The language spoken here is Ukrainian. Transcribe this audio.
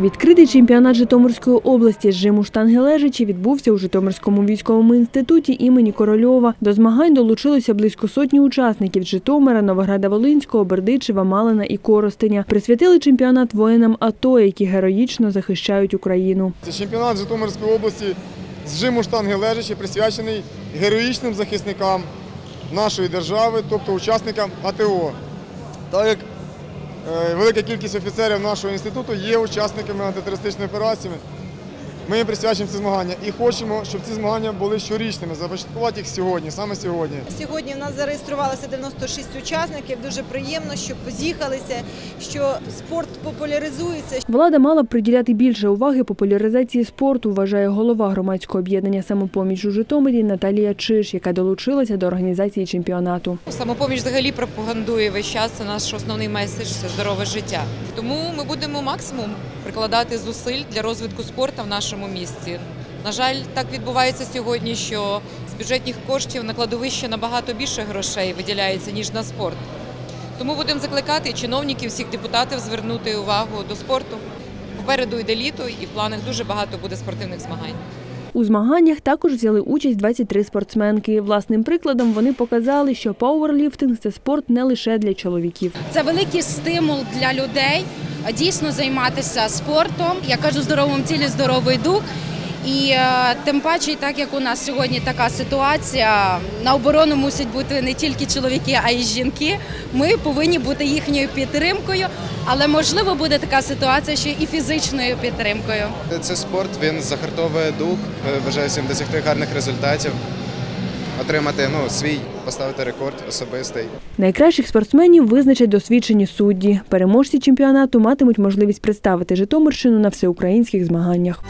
Відкритий чемпіонат Житомирської області з жиму штанги лежачі відбувся у Житомирському військовому інституті імені Корольова. До змагань долучилося близько сотні учасників Житомира, Новограда-Волинського, Бердичева, Малина і Коростеня. Присвятили чемпіонат воїнам АТО, які героїчно захищають Україну. Це чемпіонат Житомирської області з жиму штанги лежачі, присвячений героїчним захисникам нашої держави, тобто учасникам АТО. Так як велика кількість офіцерів нашого інституту є учасниками антитерористичної операції, ми їм присвячуємо ці змагання і хочемо, щоб ці змагання були щорічними, започаткувати їх сьогодні, саме сьогодні. Сьогодні в нас зареєструвалося 96 учасників. Дуже приємно, що поз'їхалися, що спорт популяризується. Влада мала б приділяти більше уваги популяризації спорту, вважає голова громадського об'єднання самопоміч у Житомирі Наталія Чиш, яка долучилася до організації чемпіонату. Самопоміч взагалі пропагандує весь час. Це наш основний меседж це здорове життя. Тому ми будемо максимум прикладати зусиль для розвитку спорту в нашому місті. На жаль, так відбувається сьогодні, що з бюджетних коштів на кладовище набагато більше грошей виділяється ніж на спорт. Тому будемо закликати чиновників, всіх депутатів звернути увагу до спорту. Попереду йде літо, і в планах дуже багато буде спортивних змагань. У змаганнях також взяли участь 23 спортсменки. Власним прикладом вони показали, що пауерліфтинг – це спорт не лише для чоловіків. Це великий стимул для людей дійсно займатися спортом. Я кажу, в здоровому тілі здоровий дух. І е, тим паче, так як у нас сьогодні така ситуація, на оборону мусять бути не тільки чоловіки, а й жінки. Ми повинні бути їхньою підтримкою, але можливо буде така ситуація, що і фізичною підтримкою. Це спорт, він захартовує дух, е, бажаю всім досягти гарних результатів, отримати ну, свій, поставити рекорд особистий. Найкращих спортсменів визначать досвідчені судді. Переможці чемпіонату матимуть можливість представити Житомирщину на всеукраїнських змаганнях.